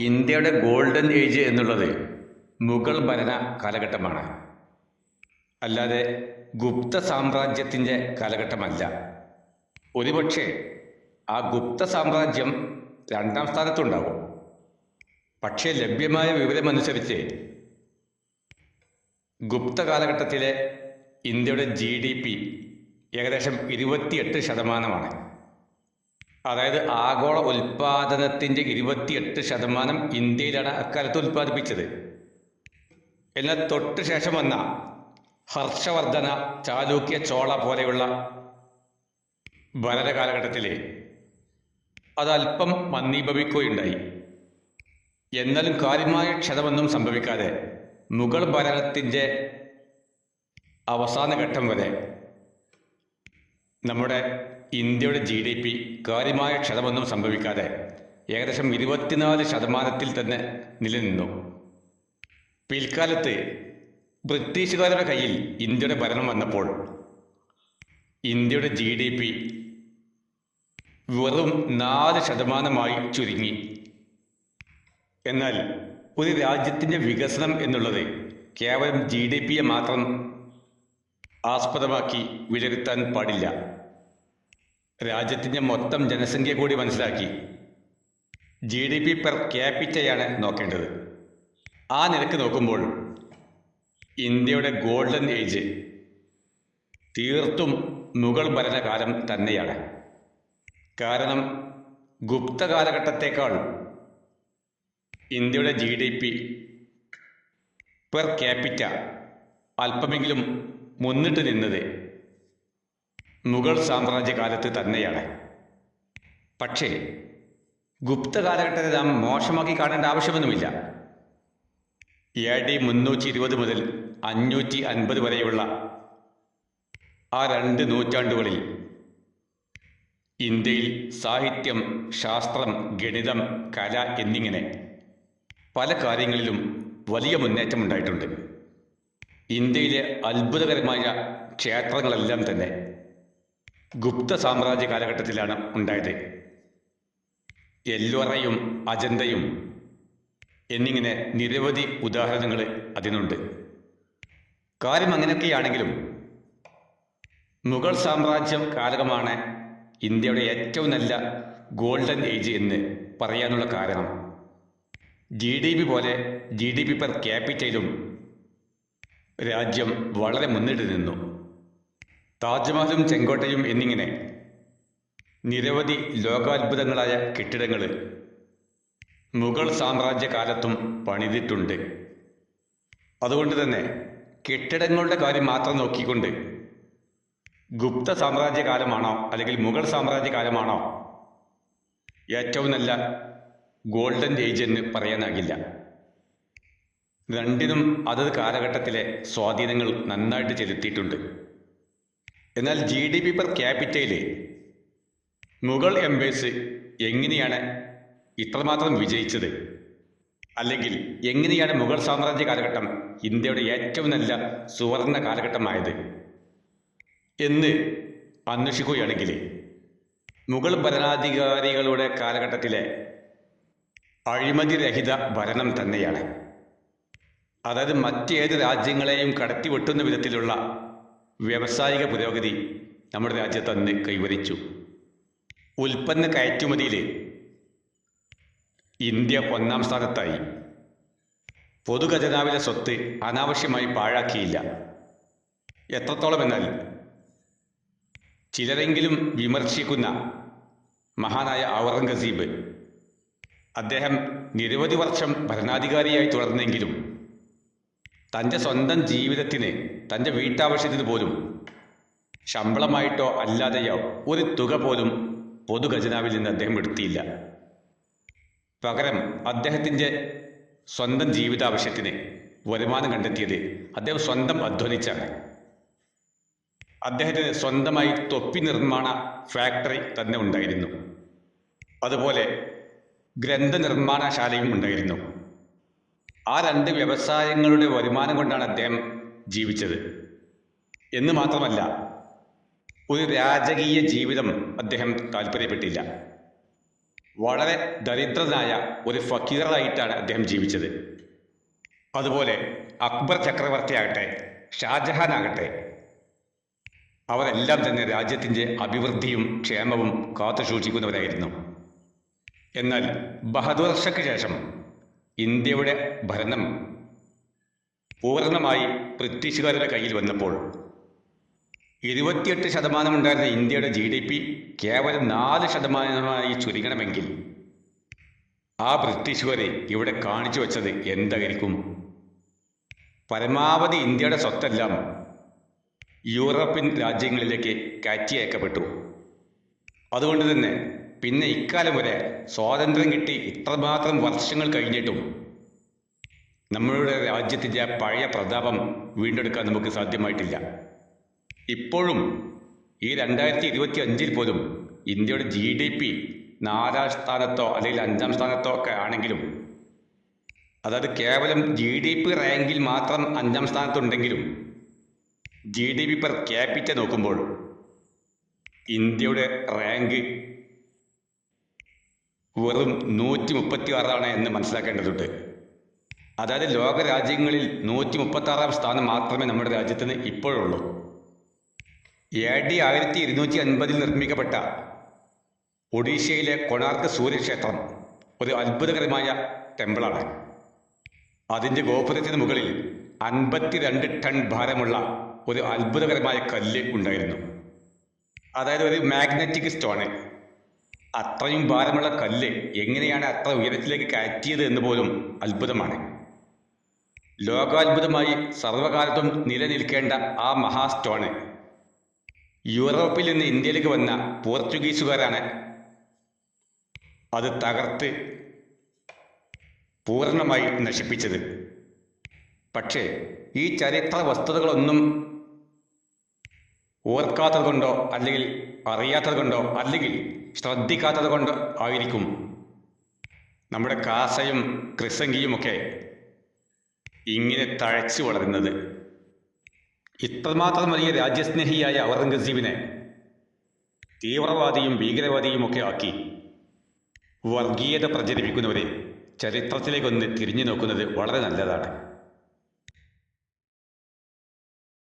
ഇന്ത്യയുടെ golden age എന്നുള്ളത് മുഗൾ ഭരണ കാലഘട്ടമാണ്. അല്ലാതെ ഗുപ്ത സാമ്രാജ്യത്തിന്റെ കാലഘട്ടമല്ല. ഒരുപക്ഷെ ആ ഗുപ്ത സാമ്രാജ്യം രണ്ടാം സ്ഥാനത്തുണ്ടാകും പക്ഷേ ലഭ്യമായ വിവരമനുസരിച്ച് ഗുപ്ത കാലഘട്ടത്തിലെ ഇന്ത്യയുടെ ജി ഡി പി ഏകദേശം ഇരുപത്തിയെട്ട് ശതമാനമാണ്. അതായത് ആഗോള ഉൽപാദനത്തിന്റെ ഇരുപത്തിയെട്ട് ശതമാനം ഇന്ത്യയിലാണ് അക്കാലത്ത് ഉൽപ്പാദിപ്പിച്ചത്. എന്നാൽ തൊട്ട് ശേഷം വന്ന ഹർഷവർദ്ധന ചാലൂക്യ ചോള പോലെയുള്ള ഭരണ കാലഘട്ടത്തിൽ അതല്പം മന്ദീഭവിക്കുകയുണ്ടായി. എന്നാലും കാര്യമായ ക്ഷതമൊന്നും സംഭവിക്കാതെ മുഗൾ ഭരണത്തിന്റെ അവസാന ഘട്ടം വരെ നമ്മുടെ ഇന്ത്യയുടെ ജി ഡി പി കാര്യമായ ക്ഷതമൊന്നും സംഭവിക്കാതെ ഏകദേശം ഇരുപത്തിനാല് ശതമാനത്തിൽ തന്നെ നിലനിന്നു. പിൽക്കാലത്ത് ബ്രിട്ടീഷുകാരുടെ കയ്യിൽ ഇന്ത്യയുടെ ഭരണം വന്നപ്പോൾ ഇന്ത്യയുടെ ജി ഡി പി വെറും നാല് ശതമാനമായി ചുരുങ്ങി. എന്നാൽ ഒരു രാജ്യത്തിന്റെ വികസനം എന്നുള്ളത് കേവലം ജി ഡി പിയെ മാത്രം ആസ്പദമാക്കി വിലയിരുത്താൻ പാടില്ല. രാജ്യത്തിന്റെ മൊത്തം ജനസംഖ്യ കൂടി മനസ്സിലാക്കി. ജി ഡി പി പെർ ക്യാപിറ്റയാണ് നോക്കേണ്ടത്. ആ നിരക്ക് നോക്കുമ്പോൾ ഇന്ത്യയുടെ ഗോൾഡൻ ഏജ് തീർത്തും മുഗൾ ഭരണകാലം തന്നെയാണ്. കാരണം ഗുപ്ത കാലഘട്ടത്തേക്കാൾ ഇന്ത്യയുടെ G D P per capita അല്പമെങ്കിലും മുന്നിട്ട് നിന്നത് മുഗൾ സാമ്രാജ്യകാലത്ത് തന്നെയാണ്. പക്ഷേ ഗുപ്ത കാലഘട്ടത്തെ നാം മോശമാക്കി കാണേണ്ട ആവശ്യമൊന്നുമില്ല. എ ഡി മുന്നൂറ്റി ഇരുപത് മുതൽ അഞ്ഞൂറ്റി അൻപത് വരെയുള്ള ആ രണ്ട് നൂറ്റാണ്ടുകളിൽ ഇന്ത്യയിൽ സാഹിത്യം ശാസ്ത്രം ഗണിതം കല എന്നിങ്ങനെ പല കാര്യങ്ങളിലും വലിയ മുന്നേറ്റമുണ്ടായിട്ടുണ്ട് ഇന്ത്യയിലെ അത്ഭുതകരമായ ക്ഷേത്രങ്ങളെല്ലാം തന്നെ ഗുപ്ത സാമ്രാജ്യ കാലഘട്ടത്തിലാണ് ഉണ്ടായത്. എല്ലോറയും അജന്തയും എന്നിങ്ങനെ നിരവധി ഉദാഹരണങ്ങൾ അതിനുണ്ട്. കാര്യം അങ്ങനെയൊക്കെയാണെങ്കിലും മുഗൾ സാമ്രാജ്യം കാലകമാണ് ഇന്ത്യയുടെ ഏറ്റവും നല്ല ഗോൾഡൻ ഏജ് എന്ന് പറയാനുള്ള കാരണം. ജി ഡി പി പോലെ ജി ഡി പി പെർ ക്യാപിറ്റയിലും രാജ്യം വളരെ മുന്നിട്ട് നിന്നു. താജ്മഹലും ചെങ്കോട്ടയും എന്നിങ്ങനെ നിരവധി ലോകാത്ഭുതങ്ങളായ കെട്ടിടങ്ങൾ മുഗൾ സാമ്രാജ്യകാലത്തും പണിതിട്ടുണ്ട്. അതുകൊണ്ട് തന്നെ കെട്ടിടങ്ങളുടെ കാര്യം മാത്രം നോക്കിക്കൊണ്ട് ഗുപ്ത സാമ്രാജ്യകാലമാണോ അല്ലെങ്കിൽ മുഗൾ സാമ്രാജ്യകാലമാണോ ഏറ്റവും നല്ല ഗോൾഡൻ ഏജ് എന്ന് പറയാനാകില്ല. രണ്ടിനും അതത് കാലഘട്ടത്തിലെ സ്വാധീനങ്ങൾ നന്നായിട്ട് ചെലുത്തിയിട്ടുണ്ട്. എന്നാൽ ജി ഡി പി പെർ ക്യാപിറ്റയിൽ മുഗൾ എംബേസ് എങ്ങനെയാണ് ഇത്രമാത്രം വിജയിച്ചത്? അല്ലെങ്കിൽ എങ്ങനെയാണ് മുഗൾ സാമ്രാജ്യ കാലഘട്ടം ഇന്ത്യയുടെ ഏറ്റവും നല്ല സുവർണ കാലഘട്ടമായത്? എന്ന് അന്വേഷിക്കുകയാണെങ്കിൽ മുഗൾ ഭരണാധികാരികളുടെ കാലഘട്ടത്തിലെ അഴിമതിരഹിത ഭരണം തന്നെയാണ്. അതായത് മറ്റേത് രാജ്യങ്ങളെയും കടത്തിവെട്ടുന്ന വിധത്തിലുള്ള വ്യാവസായിക പുരോഗതി നമ്മുടെ രാജ്യത്ത് അന്ന് കൈവരിച്ചു. ഉൽപ്പന്ന കയറ്റുമതിയിൽ ഇന്ത്യ ഒന്നാം സ്ഥാനത്തായി. പൊതുഖജനാവിലെ സ്വത്ത് അനാവശ്യമായി പാഴാക്കിയില്ല. എത്രത്തോളം എന്നാൽ ചിലരെങ്കിലും വിമർശിക്കുന്ന മഹാനായ ഔറംഗസീബ് അദ്ദേഹം നിരവധി വർഷം ഭരണാധികാരിയായി തുടർന്നെങ്കിലും തന്റെ സ്വന്തം ജീവിതത്തിന് തന്റെ വീട്ടാവശ്യത്തിന് പോലും ശമ്പളമായിട്ടോ അല്ലാതെയോ ഒരു തുക പോലും പൊതുഖജനാവിൽ നിന്ന് അദ്ദേഹം എടുത്തിയില്ല പകരം അദ്ദേഹത്തിന്റെ സ്വന്തം ജീവിതാവശ്യത്തിന് വരുമാനം കണ്ടെത്തിയത് അദ്ദേഹം സ്വന്തം അധ്വാനിച്ചാണ്. അദ്ദേഹത്തിന് സ്വന്തമായി തൊപ്പി നിർമ്മാണ ഫാക്ടറി തന്നെ ഉണ്ടായിരുന്നു. അതുപോലെ ഗ്രന്ഥ നിർമ്മാണശാലയും ഉണ്ടായിരുന്നു. ആ രണ്ട് വ്യവസായങ്ങളുടെ വരുമാനം കൊണ്ടാണ് അദ്ദേഹം ജീവിച്ചത്. എന്ന് മാത്രമല്ല ഒരു രാജകീയ ജീവിതം അദ്ദേഹം താല്പര്യപ്പെട്ടില്ല. വളരെ ദരിദ്രനായ ഒരു ഫക്കീറായിട്ടാണ് അദ്ദേഹം ജീവിച്ചത്. അതുപോലെ അക്ബർ ചക്രവർത്തി ആകട്ടെ ഷാജഹാൻ ആകട്ടെ അവരെല്ലാം തന്നെ രാജ്യത്തിന്റെ അഭിവൃദ്ധിയും ക്ഷേമവും കാത്തുസൂക്ഷിക്കുന്നവരായിരുന്നു. എന്നാൽ ബഹദൂർ ഷയ്ക്ക് ശേഷം ഇന്ത്യയുടെ ഭരണം പൂർണമായി ബ്രിട്ടീഷുകാരുടെ കയ്യിൽ വന്നപ്പോൾ ഇരുപത്തിയെട്ട് ശതമാനമുണ്ടായിരുന്ന ഇന്ത്യയുടെ ജി ഡി പി കേവലം നാല് ശതമാനമായി ചുരുങ്ങണമെങ്കിൽ ആ ബ്രിട്ടീഷുകാരെ ഇവിടെ കാണിച്ചു വച്ചത് എന്തായിരിക്കും? പരമാവധി ഇന്ത്യയുടെ സ്വത്തെല്ലാം യൂറോപ്യൻ രാജ്യങ്ങളിലേക്ക് കയറ്റി അയക്കപ്പെട്ടു അതുകൊണ്ട് തന്നെ പിന്നെ ഇക്കാലം വരെ സ്വാതന്ത്ര്യം കിട്ടി ഇത്രമാത്രം വർഷങ്ങൾ കഴിഞ്ഞിട്ടും നമ്മളുടെ രാജ്യത്തിന്റെ പഴയ പ്രതാപം വീണ്ടെടുക്കാൻ നമുക്ക് സാധ്യമായിട്ടില്ല. ഇപ്പോഴും ഈ രണ്ടായിരത്തി ഇരുപത്തി അഞ്ചിൽ പോലും ഇന്ത്യയുടെ ജി ഡി പി നാലാം സ്ഥാനത്തോ അല്ലെങ്കിൽ അഞ്ചാം സ്ഥാനത്തോ ഒക്കെ ആണെങ്കിലും അതായത് കേവലം ജി ഡി പി റാങ്കിൽ മാത്രം അഞ്ചാം സ്ഥാനത്തുണ്ടെങ്കിലും G D P per capita നോക്കുമ്പോൾ ഇന്ത്യയുടെ റാങ്ക് വെറും നൂറ്റി മുപ്പത്തി ആറാണ് എന്ന് മനസ്സിലാക്കേണ്ടതുണ്ട്. അതായത് ലോക രാജ്യങ്ങളിൽ നൂറ്റി മുപ്പത്തി ആറാം സ്ഥാനം മാത്രമേ നമ്മുടെ രാജ്യത്തിന് ഇപ്പോഴുള്ളൂ. എ ഡി ആയിരത്തി ഇരുന്നൂറ്റി അൻപതിൽ നിർമ്മിക്കപ്പെട്ട ഒഡീഷയിലെ കൊണാർക്ക് സൂര്യക്ഷേത്രം ഒരു അത്ഭുതകരമായ ടെമ്പിളാണ്. അതിന്റെ ഗോപുരത്തിന് മുകളിൽ അൻപത്തിരണ്ട് ടൺ ഭാരമുള്ള ഒരു അത്ഭുതകരമായ കല്ല് ഉണ്ടായിരുന്നു. അതായത് ഒരു മാഗ്നറ്റിക് സ്റ്റോണ്. അത്രയും ഭാരമുള്ള കല്ല് എങ്ങനെയാണ് അത്ര ഉയരത്തിലേക്ക് കയറ്റിയത് എന്ന് പോലും അത്ഭുതമാണ്. ലോകാത്ഭുതമായി സർവകാലത്തും നിലനിൽക്കേണ്ട ആ മഹാസ്റ്റോണ്. യൂറോപ്പിൽ നിന്ന് ഇന്ത്യയിലേക്ക് വന്ന പോർച്ചുഗീസുകാരാണ് അത് തകർത്ത് പൂർണമായി നശിപ്പിച്ചത്. പക്ഷേ ഈ ചരിത്ര വസ്തുതകളൊന്നും ഓർക്കാത്തത് കൊണ്ടോ അല്ലെങ്കിൽ അറിയാത്തത് കൊണ്ടോ അല്ലെങ്കിൽ ശ്രദ്ധിക്കാത്തത് കൊണ്ടോ ആയിരിക്കും. നമ്മുടെ കാസയും ക്രിസംഗിയുമൊക്കെ ഇങ്ങനെ തഴച്ചു വളരുന്നത്. ഇത്രമാത്രം വലിയ രാജ്യസ്നേഹിയായ ഔറംഗസീബിനെ തീവ്രവാദിയും ഭീകരവാദിയും ഒക്കെ ആക്കി വർഗീയത പ്രചരിപ്പിക്കുന്നവരെ ചരിത്രത്തിലേക്കൊന്ന് തിരിഞ്ഞു നോക്കുന്നത് വളരെ നല്ലതാണ്.